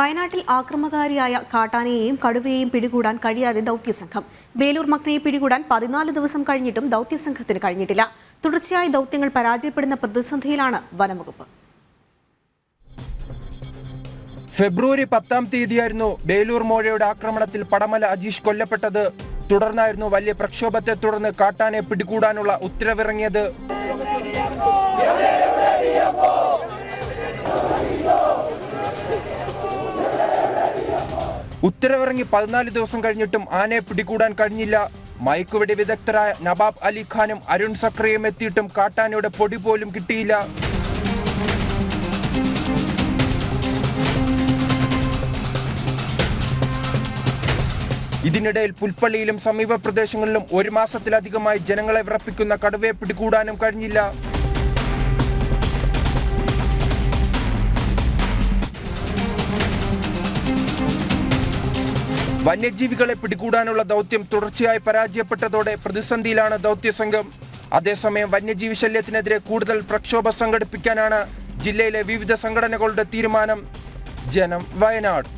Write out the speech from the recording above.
വയനാട്ടിൽ ആക്രമകാരിയായ കാട്ടാനയെയും കടുവയെയും പിടികൂടാൻ കഴിയാതെ ദൗത്യസംഘം. ബേലൂർ മക്നയെ പിടികൂടാൻ പതിനാല് ദിവസം കഴിഞ്ഞിട്ടും ദൗത്യസംഘത്തിന് കഴിഞ്ഞിട്ടില്ല. തുടർച്ചയായ ദൗത്യങ്ങൾ പരാജയപ്പെടുന്ന പ്രതിസന്ധിയിലാണ് വനംവകുപ്പ്. ഫെബ്രുവരി പത്താം തീയതിയായിരുന്നു ബേലൂർ മോഴയുടെ ആക്രമണത്തിൽ പടമല അജീഷ് കൊല്ലപ്പെട്ടത്. തുടർന്നായിരുന്നു വലിയ പ്രക്ഷോഭത്തെ തുടർന്ന് കാട്ടാനെ പിടികൂടാനുള്ള ഉത്തരവിറങ്ങിയത്. ഉത്തരവിറങ്ങി പതിനാല് ദിവസം കഴിഞ്ഞിട്ടും ആനയെ പിടികൂടാൻ കഴിഞ്ഞില്ല. മയക്കുവെടി വിദഗ്ധരായ നവാബ് അലി ഖാനും അരുൺ സക്രിയും എത്തിയിട്ടും കാട്ടാനയുടെ പൊടി പോലും കിട്ടിയില്ല. ഇതിനിടയിൽ പുൽപ്പള്ളിയിലും സമീപ പ്രദേശങ്ങളിലും ഒരു മാസത്തിലധികമായി ജനങ്ങളെ വിറപ്പിക്കുന്ന കടുവയെ പിടികൂടാനും കഴിഞ്ഞില്ല. വന്യജീവികളെ പിടികൂടാനുള്ള ദൗത്യം തുടർച്ചയായി പരാജയപ്പെട്ടതോടെ പ്രതിസന്ധിയിലാണ് ദൗത്യസംഘം. അതേസമയം വന്യജീവി ശല്യത്തിനെതിരെ കൂടുതൽ പ്രക്ഷോഭം സംഘടിപ്പിക്കാനാണ് ജില്ലയിലെ വിവിധ സംഘടനകളുടെ തീരുമാനം. ജനം വയനാട്.